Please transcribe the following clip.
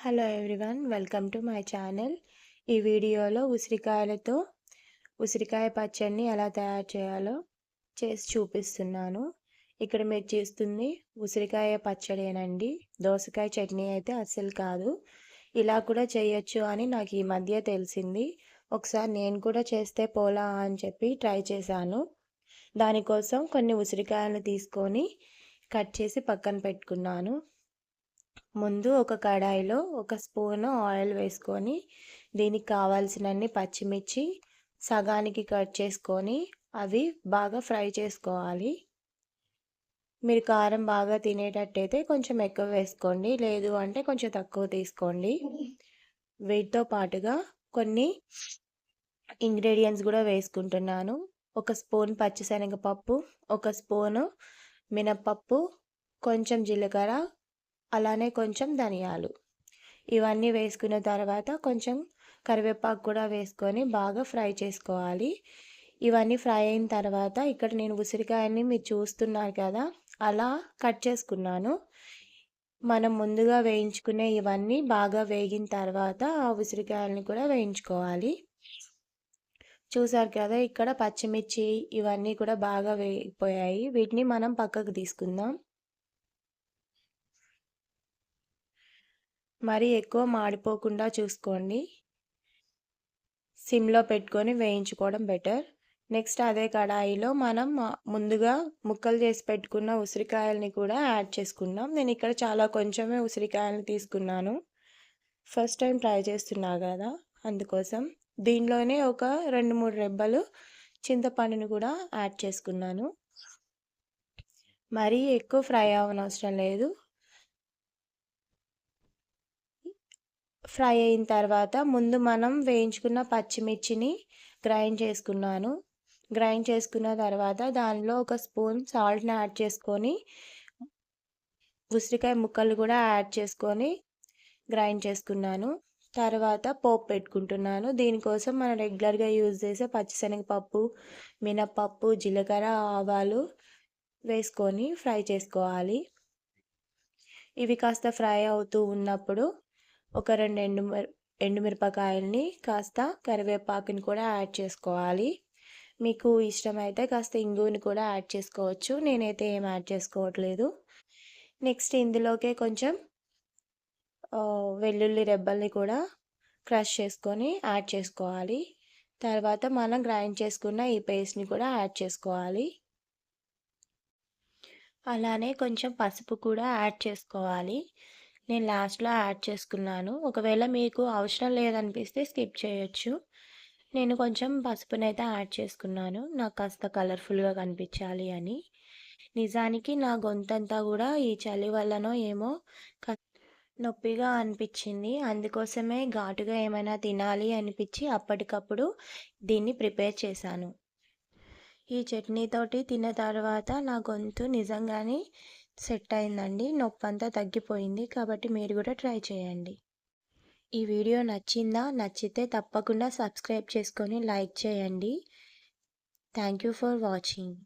Hello everyone welcome to my channel ఈ వీడియోలో ఉసిరికాయలతో ఉసిరికాయ పచ్చడిని ఎలా తయారు చేయాలో చేసి చూపిస్తున్నాను. ఇక్కడ మీరు చేస్తుంది ఉసిరికాయ పచ్చడేనండి. దోసకాయ చట్నీ అయితే అస్సలు కాదు. ఇలా కూడా చేయొచ్చు అని నాకు ఈ మధ్య తెలిసింది. ఒకసారి నేను కూడా చేస్తే పోలా అని చెప్పి ట్రై చేశాను. దానికోసం కొన్ని ఉసిరికాయలు తీసుకొని కట్ చేసి పక్కన పెట్టుకున్నాను. ముందు ఒక కడాయిలో ఒక స్పూన్ ఆయిల్ వేసుకొని దీనికి కావాల్సినన్ని పచ్చిమిర్చి సగానికి కట్ చేసుకొని అవి బాగా ఫ్రై చేసుకోవాలి. మీరు కారం బాగా తినేటట్టయితే కొంచెం ఎక్కువ వేసుకోండి లేదు అంటే కొంచెం తక్కువ తీసుకోండి. వీటితో పాటుగా కొన్ని ఇంగ్రీడియంట్స్ కూడా వేసుకుంటున్నాను. ఒక స్పూన్ పచ్చిశనగపప్పు ఒక స్పూను మినప్పప్పు కొంచెం జీలకర్ర అలానే కొంచెం ధనియాలు. ఇవన్నీ వేసుకున్న తర్వాత కొంచెం కరివేపాకు కూడా వేసుకొని బాగా ఫ్రై చేసుకోవాలి. ఇవన్నీ ఫ్రై అయిన తర్వాత ఇక్కడ నేను ఉసిరికాయని మీరు చూస్తున్నారు కదా అలా కట్ చేసుకున్నాను. మనం ముందుగా వేయించుకునే ఇవన్నీ బాగా వేగిన తర్వాత ఆ ఉసిరికాయలని కూడా వేయించుకోవాలి. చూసారు కదా ఇక్కడ పచ్చిమిర్చి ఇవన్నీ కూడా బాగా వేగిపోయాయి. వీటిని మనం పక్కకు తీసుకుందాం. మరీ ఎక్కువ మాడిపోకుండా చూసుకోండి. సిమ్లో పెట్టుకొని వేయించుకోవడం బెటర్. నెక్స్ట్ అదే కడాయిలో మనం ముందుగా ముక్కలు చేసి పెట్టుకున్న ఉసిరికాయలని కూడా యాడ్ చేసుకున్నాం నేను ఇక్కడ చాలా కొంచెమే ఉసిరికాయలని తీసుకున్నాను. ఫస్ట్ టైం ట్రై చేస్తున్నా కదా అందుకోసం. దీనిలోనే ఒక రెండు మూడు రెబ్బలు చింతపండుని కూడా యాడ్ చేసుకున్నాను. మరీ ఎక్కువ ఫ్రై అవ్వనవసరం లేదు. ఫ్రై అయిన తర్వాత ముందు మనం వేయించుకున్న పచ్చిమిర్చిని గ్రైండ్ చేసుకున్నాను. గ్రైండ్ చేసుకున్న తర్వాత దానిలో ఒక స్పూన్ సాల్ట్ని యాడ్ చేసుకొని ఉసిరికాయ ముక్కలు కూడా యాడ్ చేసుకొని గ్రైండ్ చేసుకున్నాను. తర్వాత పోపు పెట్టుకుంటున్నాను. దీనికోసం మనం రెగ్యులర్గా యూజ్ చేసే పచ్చిశనగపప్పు మినపప్పు జీలకర్ర ఆవాలు వేసుకొని ఫ్రై చేసుకోవాలి. ఇవి కాస్త ఫ్రై అవుతూ ఉన్నప్పుడు ఒక రెండు ఎండు ఎండుమిరపకాయలని కాస్త కరివేపాకుని కూడా యాడ్ చేసుకోవాలి. మీకు ఇష్టమైతే కాస్త ఇంగుని కూడా యాడ్ చేసుకోవచ్చు. నేనైతే ఏం యాడ్ చేసుకోవట్లేదు. నెక్స్ట్ ఇందులోకే కొంచెం వెల్లుల్లి రెబ్బల్ని కూడా క్రష్ చేసుకొని యాడ్ చేసుకోవాలి. తర్వాత మనం గ్రైండ్ చేసుకున్న ఈ పేస్ట్ని కూడా యాడ్ చేసుకోవాలి. అలానే కొంచెం పసుపు కూడా యాడ్ చేసుకోవాలి. నేను లాస్ట్లో యాడ్ చేసుకున్నాను. ఒకవేళ మీకు అవసరం లేదనిపిస్తే స్కిప్ చేయొచ్చు. నేను కొంచెం పసుపునైతే యాడ్ చేసుకున్నాను. నాకు కాస్త కలర్ఫుల్గా కనిపించాలి అని. నిజానికి నా గొంతంతా కూడా ఈ చలి వల్లనో ఏమో నొప్పిగా అనిపించింది. అందుకోసమే ఘాటుగా ఏమైనా తినాలి అనిపించి అప్పటికప్పుడు దీన్ని ప్రిపేర్ చేశాను. ఈ చట్నీతోటి తిన్న తర్వాత నా గొంతు నిజంగానే సెట్ అయిందండి నొప్పి అంతా తగ్గిపోయింది. కాబట్టి మీరు కూడా ట్రై చేయండి. ఈ వీడియో నచ్చిందా? నచ్చితే తప్పకుండా సబ్స్క్రైబ్ చేసుకొని లైక్ చేయండి. Thank you for watching.